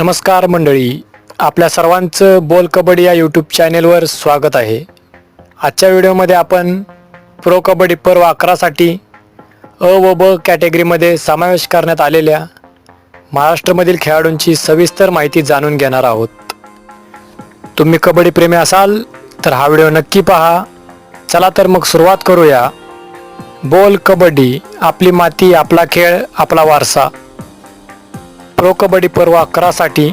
नमस्कार मंडळी आपल्या सर्वांचं बोल कबड्डी या यूट्यूब चॅनेलवर स्वागत आहे. आजच्या व्हिडिओमध्ये आपण प्रो कबड्डी पर्व अकरासाठी अ व ब कॅटेगरीमध्ये समावेश करण्यात आलेल्या महाराष्ट्रामधील खेळाडूंची सविस्तर माहिती जाणून घेणार आहोत. तुम्ही कबड्डी प्रेमी असाल तर हा व्हिडिओ नक्की पहा. चला तर मग सुरुवात करूया. बोल कबड्डी आपली माती आपला खेळ आपला वारसा. प्रो कबड्डी पर्व अकरासाठी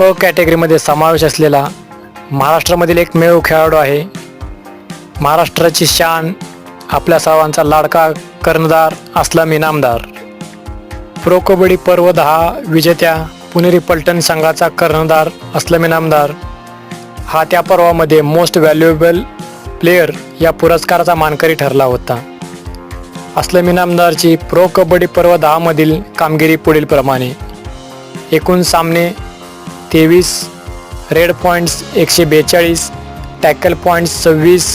अ कॅटेगरीमध्ये समावेश असलेला महाराष्ट्रामधील एक मेव खेळाडू आहे. महाराष्ट्राची शान आपल्या सर्वांचा लाडका कर्णधार असलाम इनामदार प्रो कबड्डी पर्व दहा विजेत्या पुणेरी पलटण संघाचा कर्णधार असलम इनामदार हा त्या पर्वामध्ये मोस्ट व्हॅल्युएबल प्लेयर या पुरस्काराचा मानकरी ठरला होता. असलम इनामदारची प्रो कबड्डी पर्व दहामधील कामगिरी पुढील प्रमाणे एकूण सामने तेवीस रेड पॉईंट्स एकशे बेचाळीस टॅकल पॉईंट्स सव्वीस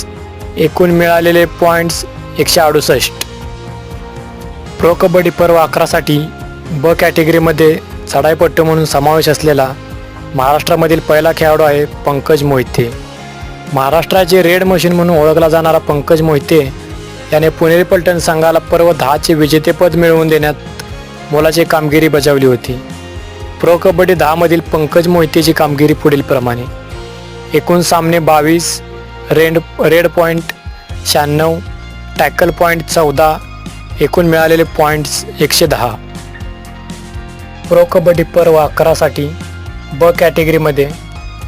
एकूण मिळालेले पॉईंट्स एकशे अडुसष्ट. प्रो कबड्डी पर्व अकरासाठी ब कॅटेगरीमध्ये चढाईपट्टू म्हणून समावेश असलेला महाराष्ट्रामधील पहिला खेळाडू आहे पंकज मोहिते. महाराष्ट्राचे रेड मशीन म्हणून ओळखला जाणारा पंकज मोहिते याने पुणेरी पलटण संघाला पर्व दहाचे विजेतेपद मिळवून देण्यात मोलाची कामगिरी बजावली होती. प्रो कबड्डी दहामधील पंकज मोहितेची कामगिरी पुढील प्रमाणे. एकूण सामने बावीस रेड रेड पॉईंट शहाण्णव टॅकल पॉईंट चौदा एकूण मिळालेले पॉईंट्स एकशे दहा. प्रो कबड्डी पर्व अकरासाठी ब कॅटेगरीमध्ये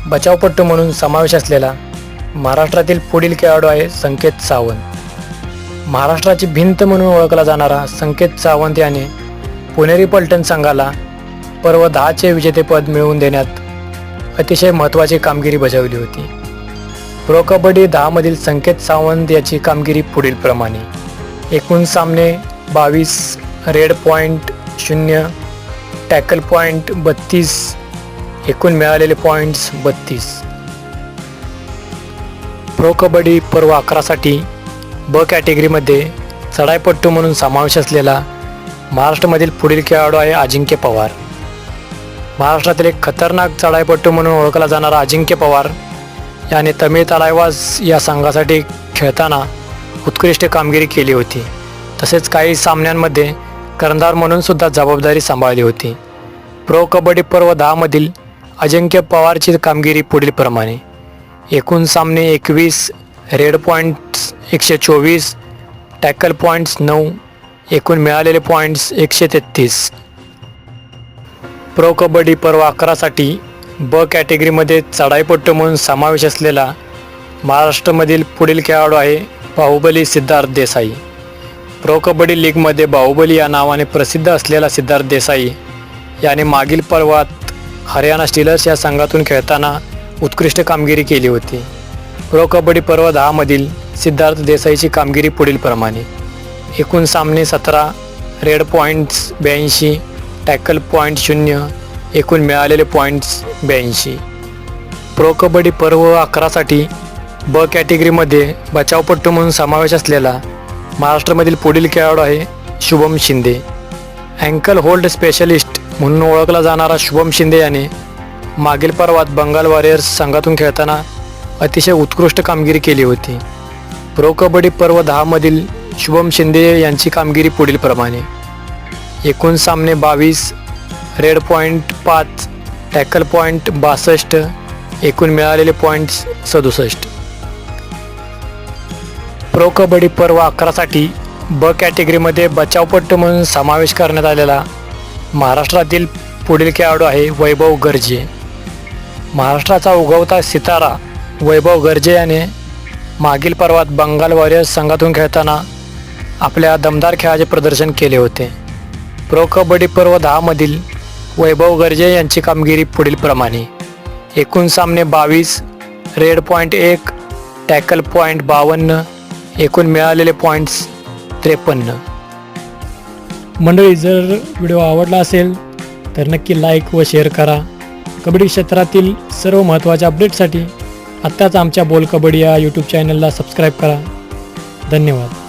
बचावपट्टू म्हणून समावेश असलेला महाराष्ट्रातील पुढील खेळाडू आहे संकेत सावंत. महाराष्ट्राची भिंत म्हणून ओळखला जाणारा संकेत सावंत याने पुणेरी पलटण संघाला पर्व दहाचे विजेतेपद मिळवून देण्यात अतिशय महत्त्वाची कामगिरी बजावली होती. प्रो कबड्डी दहामधील संकेत सावंत याची कामगिरी पुढीलप्रमाणे एकूण सामने बावीस रेड पॉईंट शून्य टॅकल पॉईंट बत्तीस एकूण मिळालेले पॉईंट्स बत्तीस. प्रो कबड्डी पर्व अकरासाठी ब कॅटेगरीमध्ये चढाईपट्टू म्हणून समावेश असलेला महाराष्ट्रामधील पुढील खेळाडू आहे अजिंक्य पवार. महाराष्ट्रातील एक खतरनाक चढाईपट्टू म्हणून ओळखला जाणारा अजिंक्य पवार याने तमिळ तलायवाज या संघासाठी खेळताना उत्कृष्ट कामगिरी केली होती. तसेच काही सामन्यांमध्ये कर्णधार म्हणून सुद्धा जबाबदारी सांभाळली होती. प्रो कबड्डी पर्व दहामधील अजिंक्य पवारची कामगिरी पुढीलप्रमाणे एकूण सामने एकवीस रेड पॉईंट्स एकशे चोवीस टॅकल पॉईंट्स नऊ एकूण मिळालेले पॉईंट्स एकशे तेहतीस. प्रो कबड्डी पर्व अकरासाठी ब कॅटेगरीमध्ये चढाईपट्टू म्हणून समावेश असलेला महाराष्ट्रामधील पुढील खेळाडू आहे बाहुबली सिद्धार्थ देसाई. प्रो कबड्डी लीगमध्ये बाहुबली या नावाने प्रसिद्ध असलेला सिद्धार्थ देसाई याने मागील पर्वात हरियाणा स्टीलर्स या संघातून खेळताना उत्कृष्ट कामगिरी केली होती. प्रो कबड्डी पर्व दहामधील सिद्धार्थ देसाईची कामगिरी पुढीलप्रमाणे. एकूण सामने सतरा रेड पॉईंट्स ब्याऐंशी टॅकल पॉईंट शून्य एकूण मिळालेले पॉईंट्स ब्याऐंशी. प्रो कबड्डी पर्व अकरासाठी ब कॅटेगरीमध्ये बचावपट्टू म्हणून समावेश असलेला महाराष्ट्रामधील पुढील खेळाडू आहे Shubham Shinde. Ankle hold specialist म्हणून ओळखला जाणारा शुभम शिंदे याने मागील पर्वात बंगाल वॉरियर्स संघातून खेळताना अतिशय उत्कृष्ट कामगिरी केली होती. प्रो कबड्डी पर्व दहामधील शुभम शिंदे यांची कामगिरी पुढीलप्रमाणे. एकूण सामने बावीस रेड पॉईंट पाच टॅकल पॉईंट बासष्ट एकूण मिळालेले पॉईंट्स सदुसष्ट. प्रो कबड्डी पर्व अकरासाठी ब कॅटेगरीमध्ये बचावपट्टू म्हणून समावेश करण्यात आलेला महाराष्ट्रातील पुढील खेळाडू आहे वैभव गर्जे. महाराष्ट्राचा उगवता सितारा वैभव गर्जे याने मागील पर्वात बंगाल वॉरियर्स संघातून खेळताना आपल्या दमदार खेळाचे प्रदर्शन केले होते. प्रो कबड्डी पर्व दहामधील वैभव गर्जे यांची कामगिरी पुढीलप्रमाणे एकूण सामने बावीस रेड पॉईंट एक टॅकल पॉईंट बावन्न एकूण मिळालेले पॉईंट्स त्रेपन्न. मंडळी जर व्हिडिओ आवडला असेल तर नक्की लाईक व शेअर करा. कबड्डी क्षेत्रातील सर्व महत्त्वाच्या अपडेटसाठी आत्ताच आमच्या बोल कबड्डी या यूट्यूब चॅनलला सबस्क्राईब करा. धन्यवाद.